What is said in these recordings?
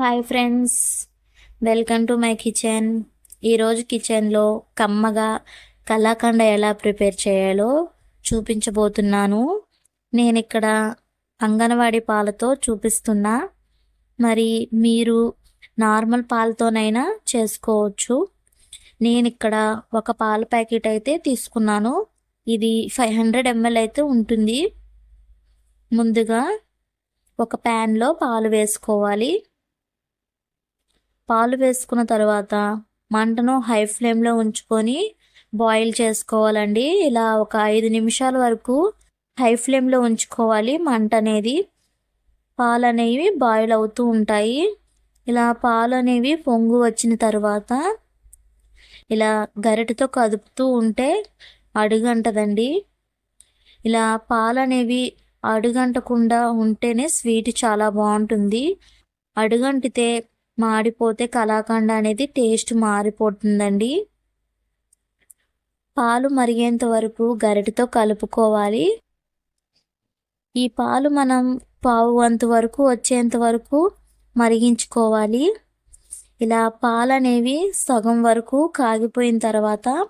Hi friends welcome to my kitchen. ఈరోజు కిచెన్లో కమ్మగా కలాకండ ఎలా ప్రిపేర్ చేయాలో చూపించబోతున్నాను. నేను ఇక్కడ అంగన్వాడి పాలతో చూపిస్తున్నా. మరి మీరు నార్మల్ పాలతోనైనా చేసుకోవచ్చు. నేను ఇక్కడ ఒక పాల ప్యాకెట్ అయితే తీసుకున్నాను. ఇది ఫైవ్ హండ్రెడ్ ఎంఎల్ అయితే ఉంటుంది. ముందుగా ఒక ప్యాన్లో పాలు వేసుకోవాలి. పాలు వేసుకున్న తర్వాత మంటను హై ఫ్లేమ్లో ఉంచుకొని బాయిల్ చేసుకోవాలండి. ఇలా ఒక ఐదు నిమిషాల వరకు హై ఫ్లేమ్లో ఉంచుకోవాలి. మంట అనేది పాలు అనేవి బాయిల్ అవుతూ ఉంటాయి. ఇలా పాలు అనేవి పొంగు వచ్చిన తర్వాత ఇలా గరిటతో కదుపుతూ ఉంటే అడుగంటదండి. ఇలా పాలు అనేవి అడుగంటకుండా ఉంటేనే స్వీట్ చాలా బాగుంటుంది. అడుగంటితే మాడిపోతే కలాకండ అనేది టేస్ట్ మారిపోతుందండి. పాలు మరిగేంత వరకు గరిటతో కలుపుకోవాలి. ఈ పాలు మనం పావు వంత వరకు వచ్చేంత వరకు మరిగించుకోవాలి. ఇలా పాలు అనేవి సగం వరకు కాగిపోయిన తర్వాత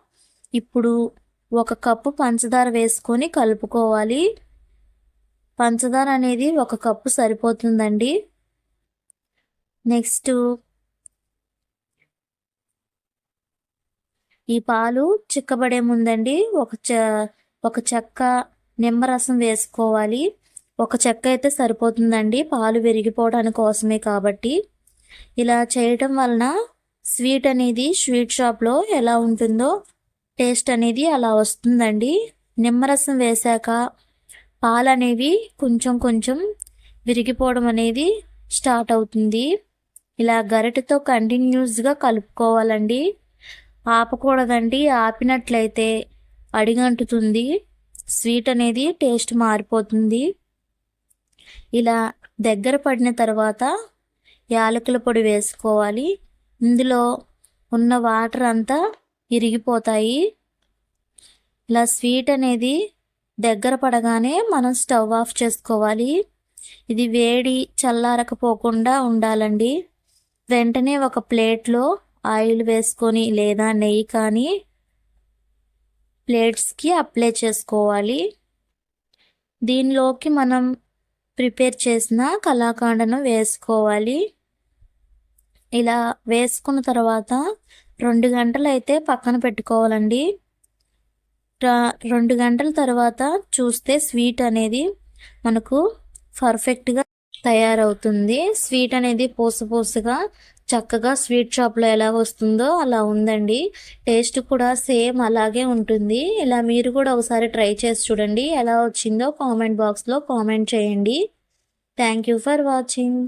ఇప్పుడు ఒక కప్పు పంచదార వేసుకొని కలుపుకోవాలి. పంచదార అనేది ఒక కప్పు సరిపోతుందండి. నెక్స్ట్ ఈ పాలు చిక్కబడే ముందండి. ఒక చ ఒక చెక్క నిమ్మరసం వేసుకోవాలి. ఒక చెక్క అయితే సరిపోతుందండి. పాలు విరిగిపోవడానికి కోసమే కాబట్టి. ఇలా చేయటం వలన స్వీట్ అనేది స్వీట్ షాప్లో ఎలా ఉంటుందో టేస్ట్ అనేది అలా వస్తుందండి. నిమ్మరసం వేశాక పాలు అనేవి కొంచెం కొంచెం విరిగిపోవడం అనేది స్టార్ట్ అవుతుంది. ఇలా గరిటెతో కంటిన్యూస్గా కలుపుకోవాలండి. ఆపకూడదండి. ఆపినట్లయితే అడిగంటుతుంది. స్వీట్ అనేది టేస్ట్ మారిపోతుంది. ఇలా దగ్గర పడిన తర్వాత యాలకుల పొడి వేసుకోవాలి. ఇందులో ఉన్న వాటర్ అంతా ఇరిగిపోతాయి. ఇలా స్వీట్ అనేది దగ్గర పడగానే మనం స్టవ్ ఆఫ్ చేసుకోవాలి. ఇది వేడి చల్లారకపోకుండా ఉండాలండి. వెంటనే ఒక ప్లేట్లో ఆయిల్ వేసుకొని లేదా నెయ్యి కానీ ప్లేట్స్కి అప్లై చేసుకోవాలి. దీనిలోకి మనం ప్రిపేర్ చేసిన కళాకాండను వేసుకోవాలి. ఇలా వేసుకున్న తర్వాత రెండు గంటలు అయితే పక్కన పెట్టుకోవాలండి. రెండు గంటల తర్వాత చూస్తే స్వీట్ అనేది మనకు పర్ఫెక్ట్గా తయారవుతుంది. స్వీట్ అనేది పూస చక్కగా స్వీట్ షాప్లో ఎలా వస్తుందో అలా ఉందండి. టేస్ట్ కూడా సేమ్ అలాగే ఉంటుంది. ఇలా మీరు కూడా ఒకసారి ట్రై చేసి చూడండి. ఎలా వచ్చిందో కామెంట్ బాక్స్లో కామెంట్ చేయండి. Thank you for watching.